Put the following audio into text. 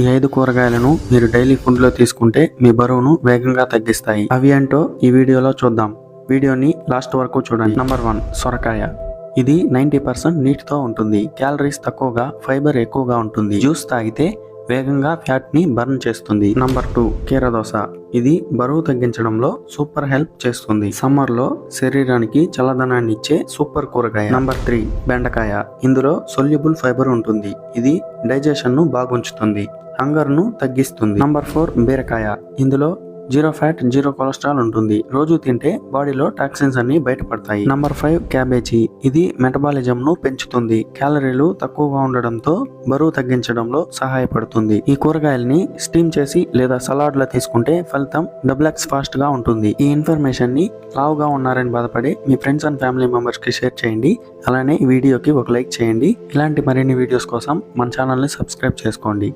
ఈ ఐదు కూరగాయలను మీరు డైలీ ఫుడ్లో తీసుకుంటే మీ బరువును వేగంగా తగ్గిస్తాయి. అవి ఏంటో ఈ వీడియోలో చూద్దాం. వీడియోని లాస్ట్ వరకు చూడండి. నంబర్ వన్ సొరకాయ. ఇది నైంటీ పర్సెంట్ నీటితో ఉంటుంది. క్యాలరీస్ తక్కువగా ఫైబర్ ఎక్కువగా ఉంటుంది. జ్యూస్ తాగితే వేగంగా ఫ్యాట్ని బర్న్ చేస్తుంది. నంబర్ టూ కీరదోస ఇది బరువు తగ్గించడంలో సూపర్ హెల్ప్ చేస్తుంది. సమ్మర్లో శరీరానికి చల్లదనాన్ని ఇచ్చే సూపర్ కూరగాయ. నంబర్ త్రీ బెండకాయ. ఇందులో సొల్యుబుల్ ఫైబర్ ఉంటుంది. ఇది డైజెషన్ను బాగుంచుతుంది. హంగర్ను తగ్గిస్తుంది. నంబర్ ఫోర్ బీరకాయ. ఇందులో జీరో ఫ్యాట్ జీరో కొలెస్ట్రాల్ ఉంటుంది. రోజు తింటే బాడీలో టాక్సిన్స్ అన్ని బయటపడతాయి. Number five cabbage. ఇది మెటబాలిజం ను పెంచుతుంది. క్యాలరీలు తక్కువగా ఉండడంతో బరువు తగ్గించడంలో సహాయపడుతుంది. ఈ కూరగాయల్ని స్టీమ్ చేసి లేదా సలాడ్లో తీసుకుంటే ఫలితం డబుల్ ఎక్స్ ఫాస్ట్గా ఉంటుంది. ఈ ఇన్ఫర్మేషన్ని లావుగా ఉన్నారని బాధపడి మీ ఫ్రెండ్స్ అండ్ ఫ్యామిలీ మెంబర్స్కి షేర్ చేయండి. అలానే ఈ వీడియోకి ఒక లైక్ చేయండి. ఇలాంటి మరిన్ని వీడియోస్ కోసం మన ఛానల్ని సబ్స్క్రైబ్ చేసుకోండి.